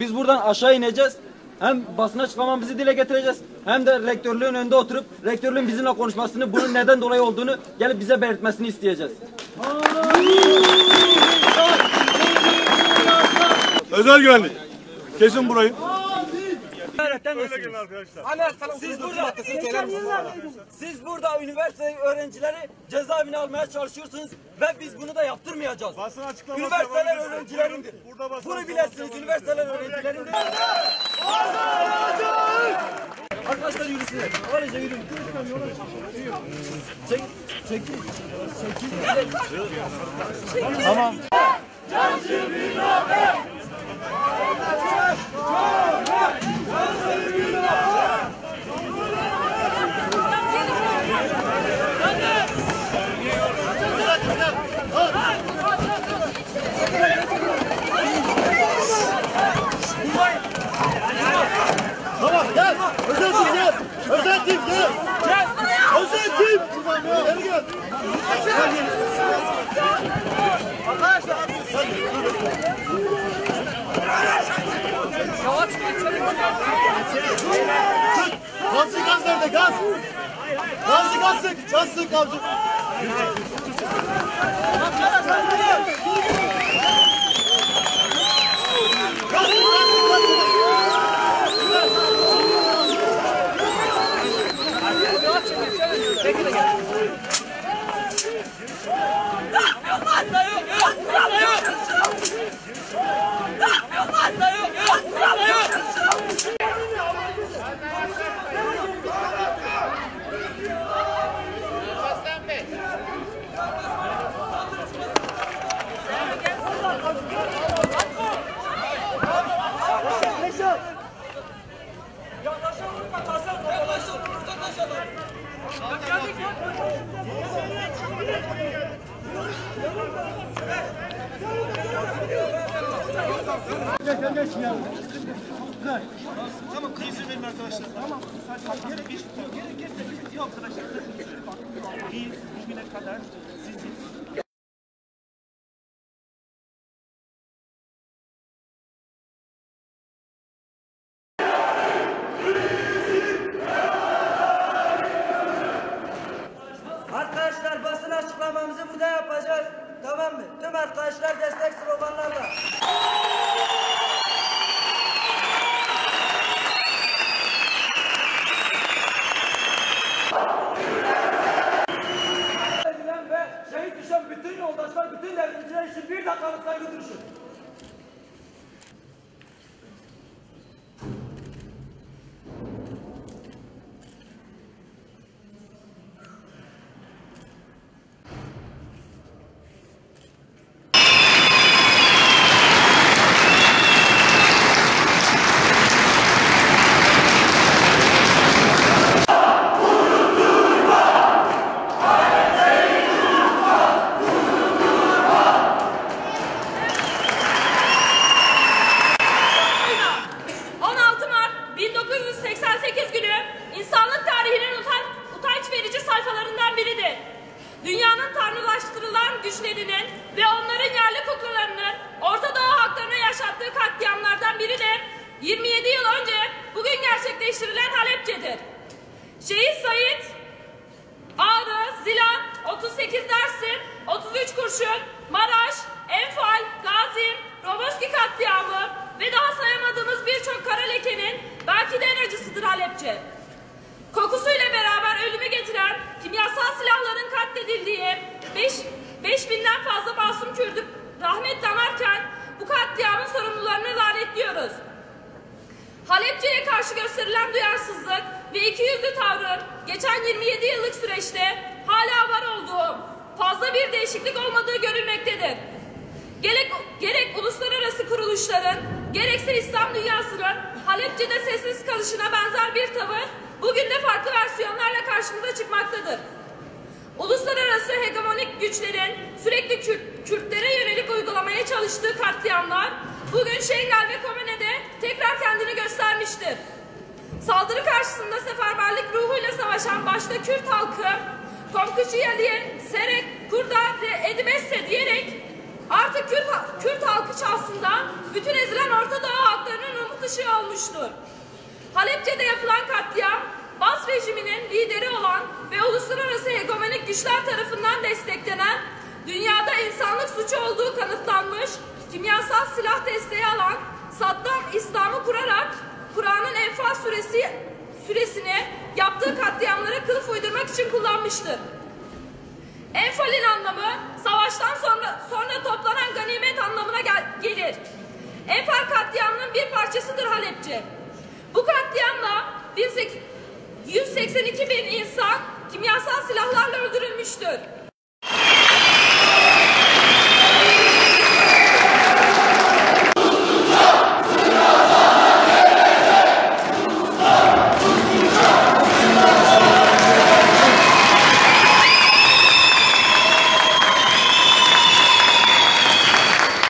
Biz buradan aşağı ineceğiz. Hem basına açıklamamızı dile getireceğiz. Hem de rektörlüğün önünde oturup rektörlüğün bizimle konuşmasını bunun neden dolayı olduğunu gelip bize belirtmesini isteyeceğiz. Özel güvenlik. Kesin burayı. Öğretmen gelin arkadaşlar. Siz burada, siz burada üniversite öğrencileri cezaevine almaya çalışıyorsunuz ve biz bunu da yaptırmayacağız. Basın açıklaması Üniversiteler yapabilirsiniz. öğrencilerindir. Burada basın Bunu açıklaması bilesiniz, üniversiteler öğrencilerindir. Arkadaşlar yürüsünler. Öylece yürüyün. Çek, çek, çek. Tamam. Tamam gel. Özel tim gel. Özel tim gel. Gel. Özel tim. Gel gel. Gel gel. Gazlı gaz nerede gaz? Gazlı gaz sık. Gaz sık gazlı. Arkadaşlar basın açıklamamızı burada yapacağız. Tamam mı? Tüm arkadaşlar destek sloganlarla. Ve şehit düşen bütün yoldaşlar, bütün devletçiler için bir dakikalık saygı duruşu. Güçlerinin ve onların yerli kuklalarının Orta Doğu halklarına yaşattığı katliamlardan biri de 27 yıl önce bugün gerçekleştirilen Halepçe'dir. Şehit Said Ağrı, Zilan, 38 Dersim, 33 Kurşun, Maraş, Enfal, Gazi, Roboski katliamı ve daha sayamadığımız birçok kara lekenin belki de en acısıdır Halepçe. Kokusuyla beraber ölümü getiren kimyasal silahların katledildiği 5 5000'den fazla masum Kürdü rahmetle anarken bu katliamın sorumlularını lanetliyoruz. Halepçe'ye karşı gösterilen duyarsızlık ve ikiyüzlü tavrın geçen 27 yıllık süreçte hala var olduğu fazla bir değişiklik olmadığı görülmektedir. Gerek, gerek uluslararası kuruluşların gerekse İslam dünyasının Halepçe'de sessiz kalışına benzer bir tavır bugün de farklı versiyonlarla karşımıza çıkmaktadır. Uluslararası hegemonik güçlerin sürekli Kürt- Kürtlere yönelik uygulamaya çalıştığı katliamlar bugün Şengal ve Komene'de tekrar kendini göstermiştir. Saldırı karşısında seferberlik ruhuyla savaşan başta Kürt halkı, Komkıcıya diye Serek, Kurda ve Edimesse diyerek artık Kürt, Kürt halkı şahsında bütün ezilen Orta Doğu halklarının dışı olmuştur. Halepçe'de yapılan katliam, Bas rejiminin lideri olan ve uluslararası hegemonik güçler tarafından desteklenen, dünyada insanlık suçu olduğu kanıtlanmış, kimyasal silah desteği alan Saddam İslam'ı kurarak Kur'an'ın Enfal suresi süresini yaptığı katliamlara kılıf uydurmak için kullanmıştır. Enfal'in anlamı savaştan sonra sonra toplanan ganimet anlamına gel- gelir. Enfal katliamının bir parçasıdır Halepçe. Bu katliamla 182 bin insan kimyasal silahlarla öldürülmüştür.